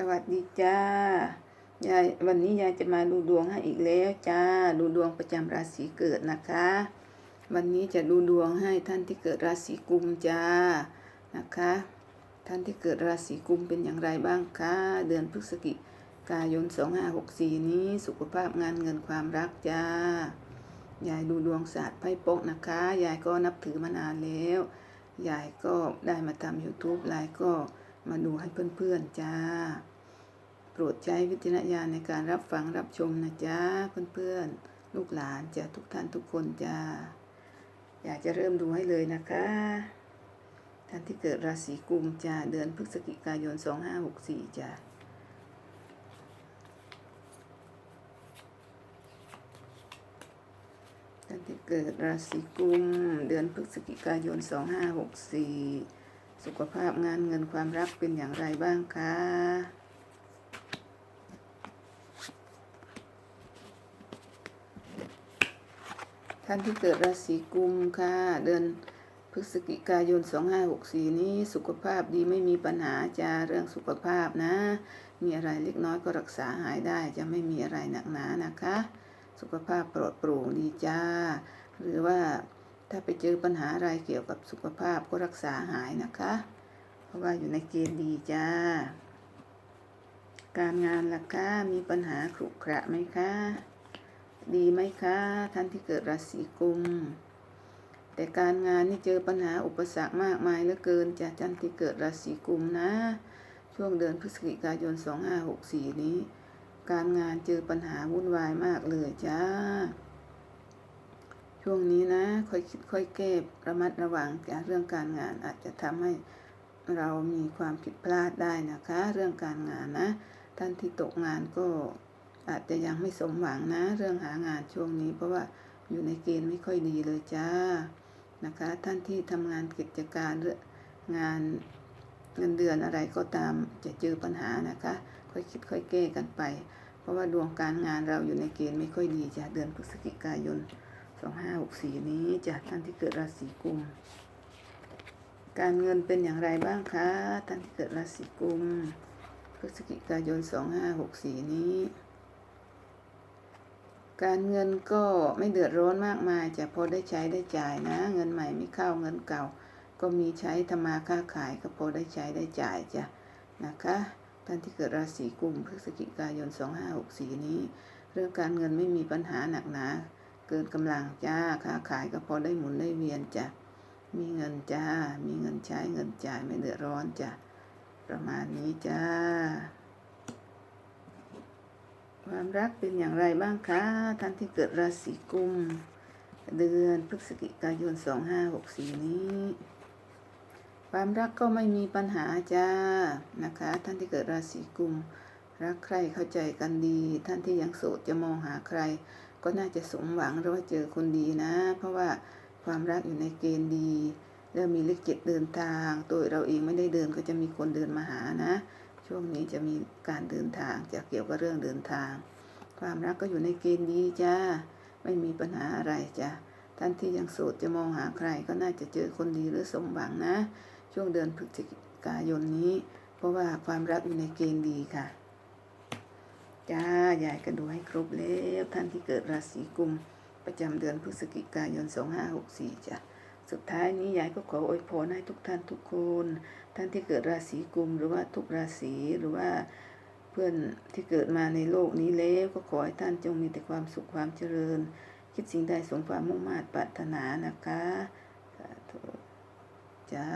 สวัสดีจ้ายายวันนี้ยายจะมาดูดวงให้อีกแล้วจ้า ดูดวงประจำราศีเกิดนะคะ วันนี้จะดูดวงให้ท่านที่เกิดราศีกุมจ้านะคะ ท่านที่เกิดราศีกุมเป็นอย่างไรบ้างคะเดือนพฤศจิกายน2564 นี้สุขภาพงานเงินความรักจ้ายายดูดวงศาสตร์ไพ่โป๊กนะคะ ยายก็นับถือมานานแล้ว ยายก็ได้มาทำ YouTube ยายก็ มาดูให้เพื่อนๆจ้า โปรดใช้วิจารณญาณในการรับฟังรับชมนะจ๊ะเพื่อนๆ ลูกหลานจ้ะทุกท่านทุกคนจ้า อยากจะเริ่มดูให้เลยนะคะ ท่านที่เกิดราศีกุมจ้าเดือนพฤศจิกายน 2564จ้าท่านที่เกิดราศีกุม เดือนพฤศจิกายน 2564 สุขภาพงานเงินความรักเป็นอย่างไรบ้างคะท่านที่เกิดราศีกุมค่ะ เดือนพฤศจิกายน 2564 นี้สุขภาพดีไม่มีปัญหาจะเรื่องสุขภาพนะ มีอะไรเล็กน้อยก็รักษาหายได้จะไม่มีอะไรหนักหนานะคะ สุขภาพปลอดโปร่งดีจ้า หรือว่า ถ้าไปเจอปัญหาอะไรเกี่ยวกับสุขภาพก็รักษาหายนะคะ เพราะว่าอยู่ในเกณฑ์ดีจ้า การงานล่ะคะมีปัญหาขรุขระไหมคะ ดีไหมคะ ท่านที่เกิดราศีกุม แต่การงานนี่เจอปัญหาอุปสรรคมากมายเหลือเกินจากท่านที่เกิดราศีกุมนะ ช่วงเดือนพฤศจิกายน 2564 นี้ การงานเจอปัญหาวุ่นวายมากเลยจ้า ช่วงนี้นะ ค่อยคิดค่อยแก้ระมัดระวังจากเรื่องการงานอาจจะทำให้เรามีความผิดพลาดได้นะคะ เรื่องการงานนะ ท่านที่ตกงานก็อาจจะยังไม่สมหวังนะ เรื่องหางานช่วงนี้ เพราะว่าอยู่ในเกณฑ์ไม่ค่อยดีเลยจ้านะคะ ท่านที่ทำงานกิจการหรืองานเงินเดือนอะไรก็ตามจะเจอปัญหานะคะ ค่อยคิดค่อยแก้กันไป เพราะว่าดวงการงานเราอยู่ในเกณฑ์ไม่ค่อยดีจ้ะเดือนพฤศจิกายน 2564นี้จ้ะท่านที่เกิดราศีกุม การเงินเป็นอย่างไรบ้างคะท่านที่เกิดราศีกุมพฤศจิกายน2564นี้ การเงินก็ไม่เดือดร้อนมากมายจะพอได้ใช้ได้จ่ายนะ เงินใหม่ไม่เข้าเงินเก่า ก็มีใช้ทำมาค้าขายก็พอได้ใช้ได้จ่ายจ้ะนะคะท่านที่เกิดราศีกุมพฤศจิกายน 2564 นี้ เรื่องการเงินไม่มีปัญหาหนักหนา เกินกำลังจ้าค้าขายก็พอได้หมุนได้เวียนจ้ะมีเงินจ้า มีเงินใช้เงินจ่ายไม่เดือดร้อนจ้ะ ประมาณนี้จ้า ความรักเป็นอย่างไรบ้างคะท่านที่เกิดราศีกุม เดือนพฤศจิกายน 2564 นี้ ความรักก็ไม่มีปัญหาจ้า นะคะ ท่านที่เกิดราศีกุม รักใครเข้าใจกันดี ท่านที่ยังโสดจะมองหาใคร ก็น่าจะสมหวังหรือว่าเจอคนดีนะ เพราะว่าความรักอยู่ในเกณฑ์ดีแล้วมีเลขเจ็ดเดินทาง ตัวเราเองไม่ได้เดินก็จะมีคนเดินมาหานะ ช่วงนี้จะมีการเดินทางจะเกี่ยวกับเรื่องเดินทาง ความรักก็อยู่ในเกณฑ์ดีจ้าไม่มีปัญหาอะไรจ้ะท่านที่ยังโสดจะมองหาใครก็น่าจะเจอคนดีหรือสมหวังนะ ช่วงเดือนพฤศจิกายนนี้ เพราะว่าความรักอยู่ในเกณฑ์ดีค่ะ จ้ายายก็ดูให้ครบแล้วท่านที่เกิดราศีกุม ประจำเดือนพฤศจิกายน 2564จ้ะสุดท้ายนี้ยายก็ขออวยพรให้ทุกท่านทุกคน ท่านที่เกิดราศีกุม หรือว่าทุกราศีหรือว่าเพื่อนที่เกิดมาในโลกนี้แล้ว ก็ขอให้ท่านจงมีแต่ความสุขความเจริญ คิดสิ่งใดสมความมุ่งมา่ปรารถนานะคะสาธุจ้า